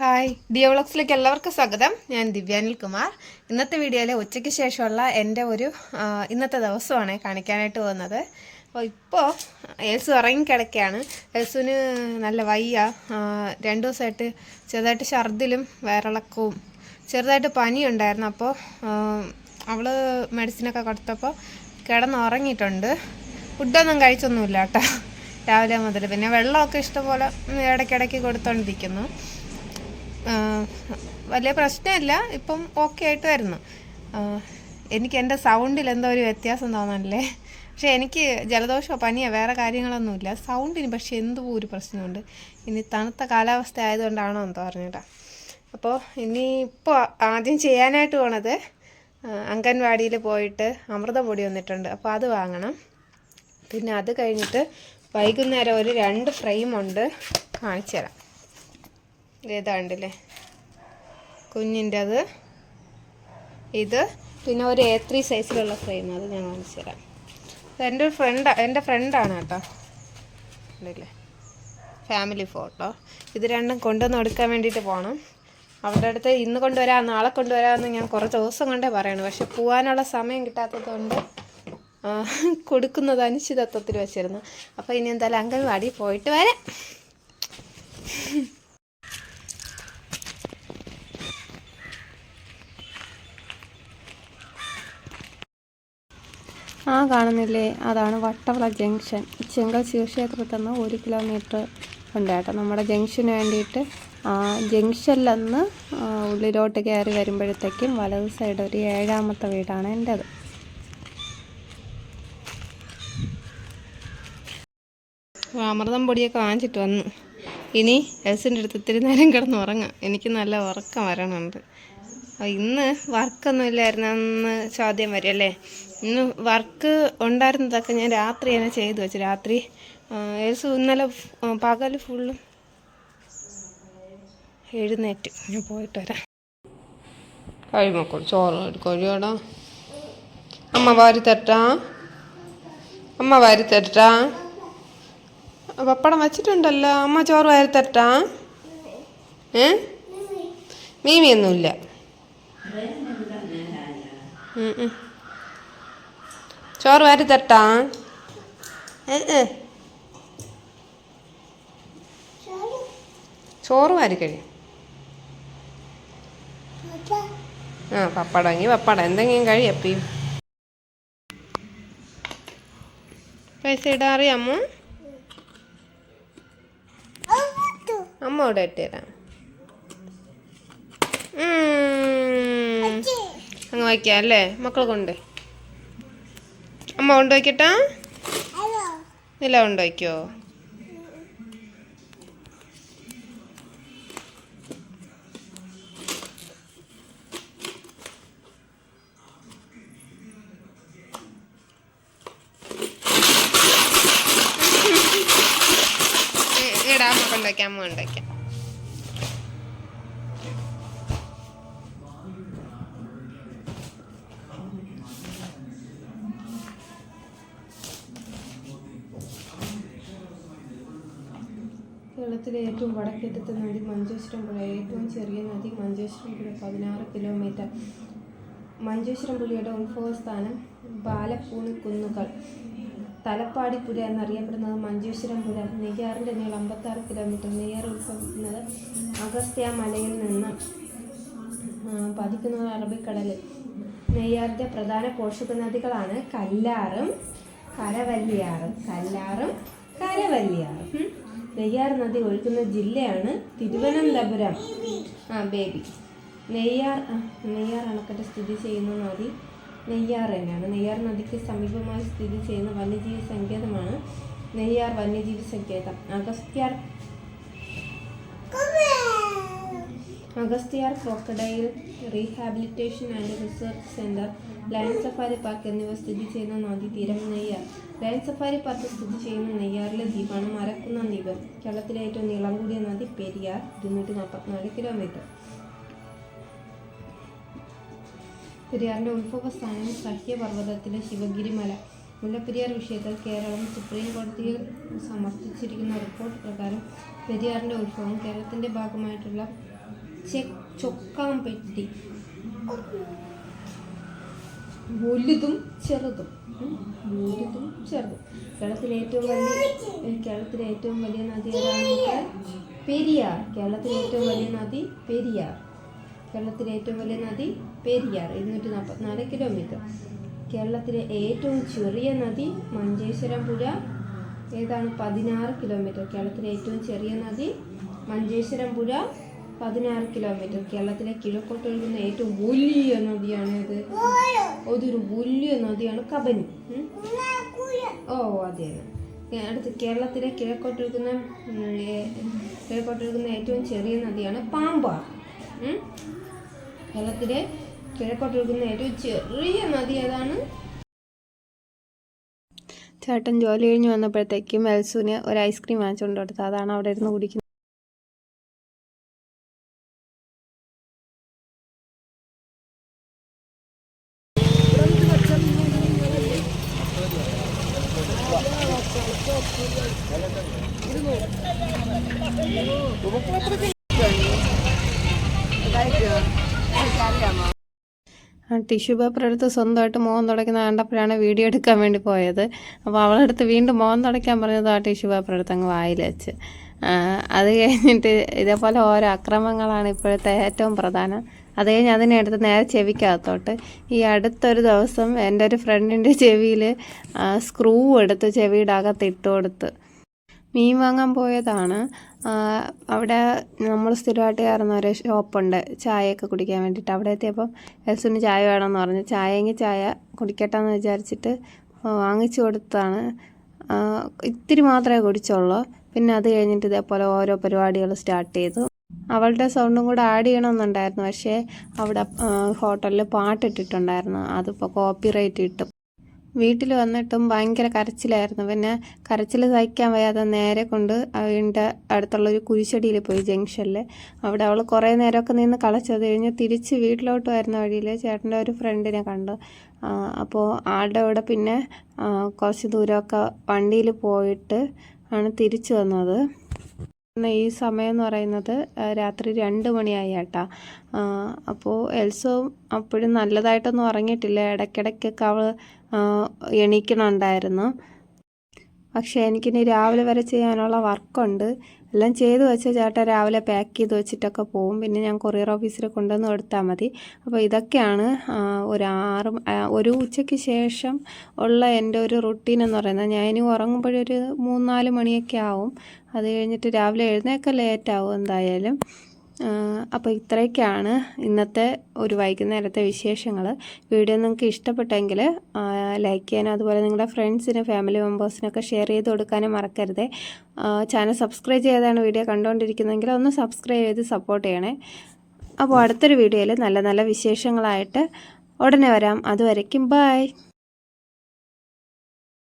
Hi ഡിയോളക്സിലേക്ക് എല്ലാവർക്കും സ്വാഗതം. ഞാൻ ദിവ്യാനിൽ കുമാർ ഇന്നത്തെ വീഡിയോയിൽ ഉച്ചയ്ക്ക് ശേഷമുള്ള എന്റെ ഒരു ഇന്നത്തെ ദിവസമാണ് കാണിക്കാനായിട്ട് പോകുന്നത്. അപ്പോൾ ഇപ്പോൾ എൽസു ഇറങ്ങിക്കിടക്കുകയാണ് എൽസുവിന് നല്ല വയ്യ. രണ്ട് ദിവസമായിട്ട് ചെറുതായിട്ട് ഛർദിലും വയറിളക്കവും ചെറുതായിട്ട് പനിയുണ്ടായിരുന്നു. അപ്പോൾ അവൾ മെഡിസിനൊക്കെ കൊടുത്തപ്പോൾ കിടന്നുറങ്ങിയിട്ടുണ്ട്. ഫുഡൊന്നും കഴിച്ചൊന്നുമില്ല കേട്ടോ. രാവിലെ മുതൽ. പിന്നെ വെള്ളമൊക്കെ ഇഷ്ടംപോലെ ഇടയ്ക്കിടയ്ക്ക് കൊടുത്തോണ്ടിരിക്കുന്നു. വലിയ പ്രശ്നമില്ല. ഇപ്പം ഓക്കെ ആയിട്ട് വരുന്നു. എനിക്ക് എന്റെ സൗണ്ടിൽ എന്തോ ഒരു വ്യത്യാസം തോന്നണല്ലേ? പക്ഷേ എനിക്ക് ജലദോഷമോ പനിയോ വേറെ കാര്യങ്ങളൊന്നുമില്ല. സൗണ്ടിന് പക്ഷേ എന്തോ ഒരു പ്രശ്നമുണ്ട്. ഇനി തണുത്ത കാലാവസ്ഥ ആയതുകൊണ്ടാണോ എന്ന് പറഞ്ഞിട്ടാ അപ്പോൾ ഇനി ഇപ്പോൾ ആദ്യം ചെയ്യാനായിട്ട് പോണത് അംഗൻവാടിയിൽ പോയിട്ട് അമൃതപൊടി വന്നിട്ടുണ്ട്. അപ്പോൾ അത് വാങ്ങണം. പിന്നെ അത് കഴിഞ്ഞിട്ട് വൈകുന്നേരം ഒരു രണ്ട് ഫ്രെയിമുണ്ട് കാണിച്ചു തരാം ഇതാണ്ടില്ലേ. കുഞ്ഞിന്റെ അത് ഇത് പിന്നെ ഒരു എ ത്രീ സൈസിലുള്ള ഫ്രെയിം അത് ഞാൻ കാണിച്ചു തരാം. എന്റെ ഒരു ഫ്രണ്ട് എന്റെ ഫ്രണ്ടാണ് കേട്ടോ. ഉണ്ടല്ലേ ഫാമിലി ഫോട്ടോ ഇത് രണ്ടും കൊണ്ടുവന്ന് കൊടുക്കാൻ വേണ്ടിയിട്ട് പോകണം അവരുടെ അടുത്ത് ഇന്ന് കൊണ്ടുവരാം നാളെ കൊണ്ടുവരാമെന്ന് ഞാൻ കുറച്ച് ദിവസം കൊണ്ടേ പറയണം. പക്ഷെ പോകാനുള്ള സമയം കിട്ടാത്തതുകൊണ്ട് കൊടുക്കുന്നത് അനിശ്ചിതത്വത്തിൽ വെച്ചിരുന്നു. അപ്പോൾ ഇനി എന്തായാലും അംഗൻവാടി പോയിട്ട് വരാം. ആ കാണുന്നില്ലേ? അതാണ് വട്ടവള ജംഗ്ഷൻ. ചെങ്കൽ ശിവക്ഷേത്രത്തിൽ നിന്ന് ഒരു കിലോമീറ്റർ ഉണ്ട് കേട്ടോ. നമ്മുടെ ജംഗ്ഷന് വേണ്ടിയിട്ട് ആ നിന്ന് ഉള്ളിലോട്ട് കയറി വരുമ്പോഴത്തേക്കും വലത് സൈഡ് ഒരു ഏഴാമത്തെ വീടാണ് എന്റെത് അമൃതം പൊടിയൊക്കെ വാങ്ങിച്ചിട്ട് വന്നു. ഇനി എൽസിന്റെ അടുത്ത് ഇത്തിരി നേരം കിടന്ന് ഉറങ്ങാം. എനിക്ക് നല്ല ഉറക്കം വരണുണ്ട്. ഇന്ന് വർക്കൊന്നും ഇല്ലായിരുന്നു. അന്ന് ചോദ്യം വരും അല്ലേ? ഇന്ന് വർക്ക് ഉണ്ടായിരുന്നതൊക്കെ ഞാൻ രാത്രി തന്നെ ചെയ്തു വെച്ചു. രാത്രി ആ, എൽസു ഇന്നലെ പകൽ ഫുള്ളും എഴുന്നേറ്റ്. ഞാൻ പോയിട്ട് വരാം. കഴിമക്കൾ ചോറ് കഴിയോടാ അമ്മ വാരി തട്ടാ അമ്മ വാരി തട്ടാ പപ്പടം വച്ചിട്ടുണ്ടല്ലോ. അമ്മ ചോറ് വാരി തട്ടാ ഏ? മീമിയൊന്നുമില്ല. ചോറ് വാരി തട്ടാ. ഏ, ഏ. ചോറ് വാരി കഴിയും ആ പപ്പടമെങ്കിൽ പപ്പടം. എന്തെങ്കിലും കഴിയപ്പയും പൈസ ഇടാൻ അറിയാമോ അമ്മ ഇവിടെ ഇട്ടുതരാം ഉം. അങ്ങ് വയ്ക്കാം അല്ലേ മക്കൾ കൊണ്ട്. അമ്മ കൊണ്ട് വയ്ക്കട്ടാ നില കൊണ്ട് വയ്ക്കോ എടാ അമ്മ കൊണ്ടുവയ്ക്കാം അമ്മ കൊണ്ടുവയ്ക്കാം കേരളത്തിലെ ഏറ്റവും വടക്കേറ്റത്തെ നദി മഞ്ചേശ്വരം പുഴ ഏറ്റവും ചെറിയ നദി മഞ്ചേശ്വരം പുഴ പതിനാറ് കിലോമീറ്റർ മഞ്ചേശ്വരം പുഴയുടെ ഉത്ഭവസ്ഥാനം ബാലപ്പൂണി കുന്നുകൾ. തലപ്പാടി പുഴ എന്നറിയപ്പെടുന്നത് മഞ്ചേശ്വരം പുഴ. നെയ്യാറിന്റെ നീളം അമ്പത്താറ് കിലോമീറ്റർ നെയ്യാർ ഉത്ഭവിക്കുന്നത് അഗസ്ത്യ മലയിൽ നിന്ന് പതിക്കുന്നത് അറബിക്കടലിൽ നെയ്യാറിന്റെ പ്രധാന പോഷക നദികളാണ് കല്ലാറും കരവല്ലിയാറും. കല്ലാറും കരവല്ലിയാറും. നെയ്യാർ നദി ഒഴുകുന്ന ജില്ലയാണ് തിരുവനന്തപുരം. ആ ബേബി. നെയ്യാർ നെയ്യാർ അണക്കെട്ട് സ്ഥിതി ചെയ്യുന്ന നദി നെയ്യാർ തന്നെയാണ്. നെയ്യാർ നദിക്ക് സമീപമായി സ്ഥിതി ചെയ്യുന്ന വന്യജീവി സങ്കേതമാണ് നെയ്യാർ വന്യജീവി സങ്കേതം. Agasthyar Agasthiyar crocodile rehabilitation and research centre lion safari park എന്നിവ സ്ഥിതി ചെയ്യുന്ന നദീതീരം നെയ്യാർ. ലയൺ സഫാരി പാർക്ക് സ്ഥിതി ചെയ്യുന്ന നെയ്യാറിലെ ദ്വീപാണ് മരക്കുന്ന ദ്വീപ്. കേരളത്തിലെ ഏറ്റവും നീളം കൂടിയ നദി പെരിയാർ ഇരുന്നൂറ്റി നാൽപ്പത്തിനാല് കിലോമീറ്റർ. പെരിയാറിന്റെ ഉത്ഭവസ്ഥാനം സഹ്യപർവതത്തിലെ ശിവഗിരി മല. മുല്ലപ്പെരിയാർ വിഷയത്തിൽ കേരളം സുപ്രീം കോടതിയിൽ സമർപ്പിച്ചിരിക്കുന്ന റിപ്പോർട്ട് പ്രകാരം പെരിയാറിന്റെ ഉത്ഭവം കേരളത്തിന്റെ ഭാഗമായിട്ടുള്ള ചൊക്കാൻ പെട്ടി. വലുതും ചെറുതും. വലുതും ചെറുതും. കേരളത്തിലെ ഏറ്റവും വലിയ കേരളത്തിലെ ഏറ്റവും വലിയ നദി ഏതാണ് പെരിയാർ. കേരളത്തിലെ ഏറ്റവും വലിയ നദി പെരിയാർ. കേരളത്തിലെ ഏറ്റവും വലിയ നദി പെരിയാർ. ഇരുന്നൂറ്റി നാൽപ്പത്തിനാല് കിലോമീറ്റർ. കേരളത്തിലെ ഏറ്റവും ചെറിയ നദി മഞ്ചേശ്വരം പുഴ. ഏതാണ്? പതിനാറ് കിലോമീറ്റർ. കേരളത്തിലെ ഏറ്റവും ചെറിയ നദി മഞ്ചേശ്വരം പുഴ. പതിനാറ് കിലോമീറ്റർ കേരളത്തിലെ കിഴക്കോട്ട് ഒഴുകുന്ന ഏറ്റവും വലിയ നദിയാണ് ഇത് അതൊരു വലിയ നദിയാണ് കബനി. ഓ അതെ അതെ. അടുത്ത് കേരളത്തിലെ കിഴക്കോട്ട് ഒഴുകുന്ന കിഴക്കോട്ട് ഒഴുകുന്ന ഏറ്റവും ചെറിയ നദിയാണ് പാമ്പാർ കേരളത്തിലെ കിഴക്കോട്ട് ഒഴുകുന്ന ഏറ്റവും ചെറിയ നദി ഏതാണ്? ചേട്ടൻ ജോലി കഴിഞ്ഞ് വന്നപ്പോഴത്തേക്കും എൽസുവിന് ഒരു ഐസ്ക്രീം വാങ്ങിച്ചുകൊണ്ട് കൊടുത്തു അതാണ് അവിടെ ഇരുന്ന് കുടിക്കുന്നത്. ടിഷ്യൂ പേപ്പർ എടുത്ത് സ്വന്തമായിട്ട് മുഖം തുടയ്ക്കുന്ന കണ്ടപ്പോഴാണ് വീഡിയോ എടുക്കാൻ വേണ്ടി പോയത്. അപ്പോൾ അവളെടുത്ത് വീണ്ടും മുഖം തുടയ്ക്കാൻ പറഞ്ഞത് ആ ടിഷ്യൂ പേപ്പർ എടുത്ത് അങ്ങ് വായിൽ വെച്ച്. അത് കഴിഞ്ഞിട്ട് ഇതേപോലെ ഓരോ അക്രമങ്ങളാണ് ഇപ്പോഴത്തെ ഏറ്റവും പ്രധാനം. അത് കഴിഞ്ഞ് അതിനെ എടുത്ത് നേരെ ചെവിക്കകത്തോട്ട്. ഈ അടുത്തൊരു ദിവസം എന്റെ ഒരു ഫ്രണ്ടിന്റെ ചെവിയിൽ സ്ക്രൂ എടുത്ത് ചെവിയുടെ അകത്ത് ഇട്ട് കൊടുത്ത്. മീൻ വാങ്ങാൻ പോയതാണ്. അവിടെ നമ്മൾ സ്ഥിരമായിട്ട് കയറുന്ന ഒരു ഷോപ്പുണ്ട്. ചായയൊക്കെ കുടിക്കാൻ വേണ്ടിയിട്ട്. അവിടെ എത്തിയപ്പം എൽസുന് ചായ വേണമെന്ന് പറഞ്ഞു. ചായയെങ്കിൽ ചായ കുടിക്കട്ടെന്ന് വിചാരിച്ചിട്ട് വാങ്ങിച്ചു കൊടുത്താണ് ഇത്തിരി മാത്രമേ കുടിച്ചുള്ളൂ. പിന്നെ അത് കഴിഞ്ഞിട്ട് ഇതേപോലെ ഓരോ പരിപാടികൾ സ്റ്റാർട്ട് ചെയ്തു. അവളുടെ സൗണ്ടും കൂടെ ആഡ് ചെയ്യണമെന്നുണ്ടായിരുന്നു. പക്ഷേ അവിടെ ഹോട്ടലിൽ പാട്ടിട്ടിട്ടുണ്ടായിരുന്നു. അതിപ്പോൾ കോപ്പി റൈറ്റ് കിട്ടും വീട്ടിൽ വന്നിട്ടും ഭയങ്കര കരച്ചിലായിരുന്നു. പിന്നെ കരച്ചിൽ സഹിക്കാൻ വയ്യാതെ നേരെ കൊണ്ട് അവന്റെ അടുത്തുള്ള ഒരു കുരിശടിയിൽ പോയി ജംഗ്ഷനിൽ അവിടെ അവൾ കുറേ നേരമൊക്കെ നിന്ന് കളച്ചത് കഴിഞ്ഞ് തിരിച്ച് വീട്ടിലോട്ട് വരുന്ന വഴിയിൽ ചേട്ടന്റെ ഒരു ഫ്രണ്ടിനെ കണ്ടു. അപ്പോൾ ആളുടെ കൂടെ പിന്നെ കുറച്ച് ദൂരമൊക്കെ വണ്ടിയിൽ പോയിട്ട് ആണ് തിരിച്ചു വന്നത്. ഈ സമയം എന്ന് പറയുന്നത് രാത്രി രണ്ട് മണിയായി ഏട്ടാ അപ്പോൾ എൽസോ അപ്പോഴും നല്ലതായിട്ടൊന്നും ഉറങ്ങിയിട്ടില്ല. ഇടയ്ക്കിടയ്ക്കൊക്കെ അവൾ എണീക്കണുണ്ടായിരുന്നു. പക്ഷേ എനിക്കിനി രാവിലെ വരെ ചെയ്യാനുള്ള വർക്കുണ്ട്. എല്ലാം ചെയ്തു വെച്ച ചേട്ടൻ രാവിലെ പാക്ക് ചെയ്ത് വെച്ചിട്ടൊക്കെ പോവും. പിന്നെ ഞാൻ കൊറിയർ ഓഫീസിൽ കൊണ്ടുവന്ന് കൊടുത്താൽ മതി. അപ്പോൾ ഇതൊക്കെയാണ് ഒരു ആറ് ഒരു ഉച്ചയ്ക്ക് ശേഷം ഉള്ള എന്റെ ഒരു റുട്ടീൻ എന്ന് പറയുന്നത്. ഞാൻ ഇനി ഉറങ്ങുമ്പോഴൊരു മൂന്നാൽ മണിയൊക്കെ ആവും. അത് കഴിഞ്ഞിട്ട് രാവിലെ എഴുന്നേൽക്കാൻ ലേറ്റ് ആവും എന്തായാലും. അപ്പോൾ ഇത്രയൊക്കെയാണ് ഇന്നത്തെ ഒരു വൈകുന്നേരത്തെ വിശേഷങ്ങൾ വീഡിയോ നിങ്ങൾക്ക് ഇഷ്ടപ്പെട്ടെങ്കിൽ ലൈക്ക് ചെയ്യാനും അതുപോലെ നിങ്ങളുടെ ഫ്രണ്ട്സിനും ഫാമിലി മെമ്പേഴ്സിനൊക്കെ ഷെയർ ചെയ്ത് കൊടുക്കാനും മറക്കരുത്. ചാനൽ സബ്സ്ക്രൈബ് ചെയ്താണ് വീഡിയോ കണ്ടുകൊണ്ടിരിക്കുന്നതെങ്കിൽ ഒന്ന് സബ്സ്ക്രൈബ് ചെയ്ത് സപ്പോർട്ട് ചെയ്യണേ. അപ്പോൾ അടുത്തൊരു വീഡിയോയിൽ നല്ല നല്ല വിശേഷങ്ങളായിട്ട് ഉടനെ വരാം. അതുവരയ്ക്കും ബായ്